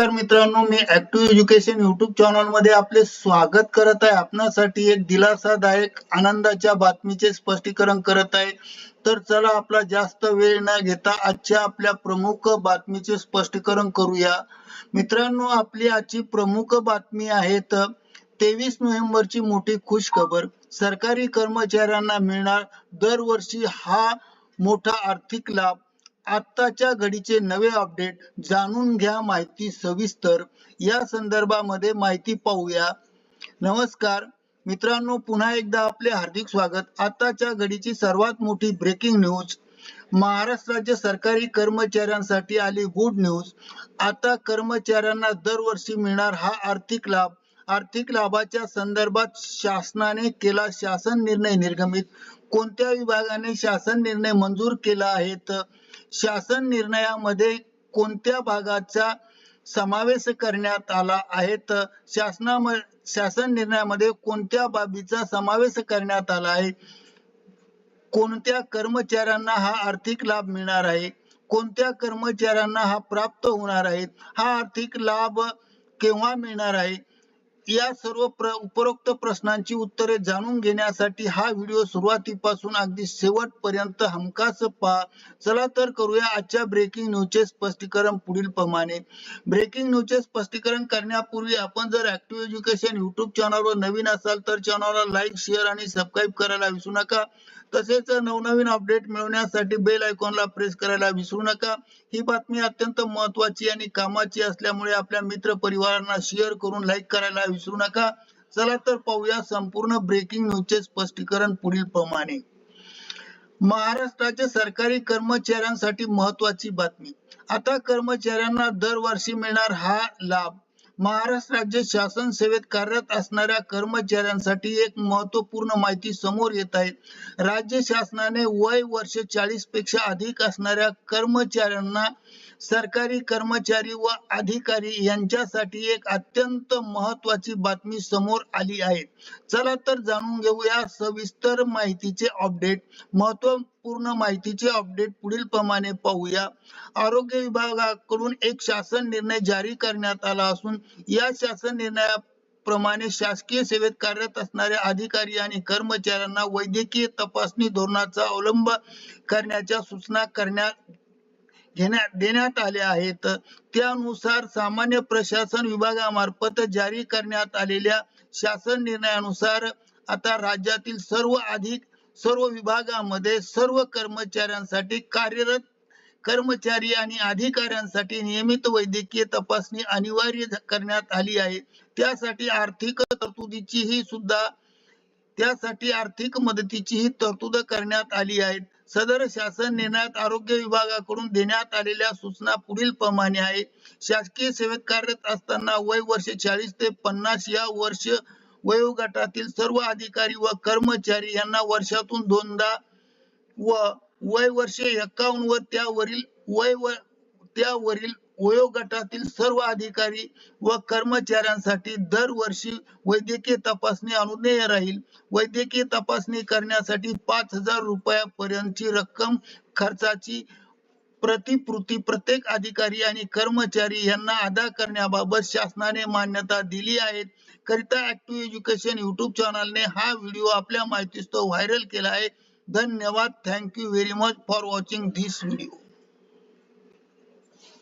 नमस्कार मित्रांनो मी ऍक्टिव्ह एज्युकेशन युट्यूब चॅनलमध्ये आपले स्वागत करत आहे. आपणासाठी एक दिलासादायक आनंदाच्या बातमीचे स्पष्टीकरण करत आहे. तर चला आपला जास्त वेळ न घेता आजच्या आपल्या प्रमुख बातमीचे स्पष्टीकरण करूया. मित्रांनो आपली आजची प्रमुख बातमी आहे तर तेवीस नोव्हेंबरची मोठी खुश खबर सरकारी कर्मचाऱ्यांना मिळणार दरवर्षी हा मोठा आर्थिक लाभ. आत्ताच्या घडीचे नवे अपडेट जाणून घ्या माहिती सविस्तर. या संदर्भामध्ये माहिती पाहूया. नमस्कार. मित्रांनो पुन्हा एकदा आपले हार्दिक स्वागत. आताच्या घडीची सर्वात मोठी ब्रेकिंग न्यूज महाराष्ट्राच्या सरकारी कर्मचाऱ्यांसाठी आली गुड न्यूज आता कर्मचाऱ्यांना दरवर्षी मिळणार हा आर्थिक लाभ. आर्थिक लाभाच्या संदर्भात शासनाने केला शासन निर्णय निर्गमित. कोणत्या विभागाने शासन निर्णय मंजूर केला आहे? शासन निर्णयामध्ये कोणत्या भागाचा समावेश करण्यात आला आहे? शासनामध्ये शासना शासन निर्णयामध्ये कोणत्या बाबीचा समावेश करण्यात आला आहे? कोणत्या कर्मचाऱ्यांना हा आर्थिक लाभ मिळणार आहे? कोणत्या कर्मचाऱ्यांना हा प्राप्त होणार आहे? हा आर्थिक लाभ केव्हा मिळणार आहे? या सर्व प्र उपरोक्त प्रश्नांची उत्तरे जाणून घेण्यासाठी हा व्हिडिओ सुरुवातीपासून अगदी शेवटपर्यंत हमखास पहा. चला तर करूया आजच्या ब्रेकिंग न्यूजचे स्पष्टीकरण पुढील प्रमाणे. ब्रेकिंग न्यूजचे स्पष्टीकरण करण्यापूर्वी आपण जर ऍक्टिव्ह एज्युकेशन युट्यूब चॅनलवर नवीन असाल तर चॅनलला लाईक शेअर आणि सबस्क्राईब करायला विसरू नका. तसेच नवनवीन अपडेट मिळवण्यासाठी बेल आयकॉनला प्रेस करायला विसरू नका. ही बातमी अत्यंत महत्वाची आणि कामाची असल्यामुळे आपल्या मित्र परिवारांना शेअर करून लाईक करायला विसरू नका. चला तर पाहूया संपूर्ण ब्रेकिंग न्यूजचे स्पष्टीकरण पुढील प्रमाणे. महाराष्ट्राच्या सरकारी कर्मचाऱ्यांसाठी महत्वाची बातमी. आता कर्मचाऱ्यांना दरवर्षी मिळणार हा लाभ. महाराष्ट्र राज्य शासन सेवेत कार्यरत असणाऱ्या कर्मचाऱ्यांसाठी एक महत्त्वपूर्ण माहिती समोर येत आहे. राज्य शासनाने वय वर्ष चाळीसपेक्षा अधिक असणाऱ्या कर्मचाऱ्यांना सरकारी कर्मचारी व अधिकारी यांच्यासाठी एक अत्यंत महत्वाची बातमी समोर आली आहे. चला तर जाणून घेऊया सविस्तर माहितीचे अपडेट. महत्त्व पूर्ण माहितीचे अपडेट पुढील प्रमाणे पाहूया. आरोग्य विभागाकडून एक शासन निर्णय जारी करण्यात आला असून या शासन निर्णया प्रमाणे शासकीय सेवेत कार्यरत असणाऱ्या अधिकारी आणि कर्मचाऱ्यांना वैद्यकीय तपासणी धोरणाचा अवलंब करण्याच्या सूचना करण्यात घेण्यात देण्यात आले आहेत. त्यानुसार सामान्य प्रशासन विभागामार्फत जारी करण्यात आलेल्या शासन निर्णयानुसार आता राज्यातील सर्व अधिक सर्व विभागामध्ये सर्व कर्मचाऱ्यांसाठी कार्यरत कर्मचारी आणि अधिकाऱ्यांसाठी नियमित वैद्यकीय तपासणी अनिवार्य करण्यात आली आहे. त्यासाठी आर्थिक तरतुदीचीही सुद्धा त्यासाठी आर्थिक मदतीचीही तरतूद करण्यात आली आहे सदर शासन निर्णयात आरोग्य विभागाकडून देण्यात आलेल्या सूचना पुढील प्रमाणे आहे. शासकीय सेवेत कार्यरत असताना वय वर्ष चाळीस ते पन्नास या वर्ष वयोगटातील सर्व अधिकारी व कर्मचारी यांना वर्षातून दोनदा व वय वर्ष एकावन्न व त्यावरील वय व त्यावरील वयोगटातील सर्व अधिकारी व कर्मचाऱ्यांसाठी दरवर्षी वैद्यकीय तपासणी अनुज्ञेय राहील. वैद्यकीय तपासणी करण्यासाठी पाच हजार रुपयापर्यंतची रक्कम खर्चाची प्रतिपूर्ती प्रत्येक अधिकारी आणि कर्मचारी यांना अदा करण्याबाबत शासनाने मान्यता दिली आहे. करिता ऍक्टिव्ह एज्युकेशन युट्यूब चॅनलने हा व्हिडिओ आपल्या माहितीस्तव व्हायरल केला आहे. धन्यवाद. Thank you very much for watching this video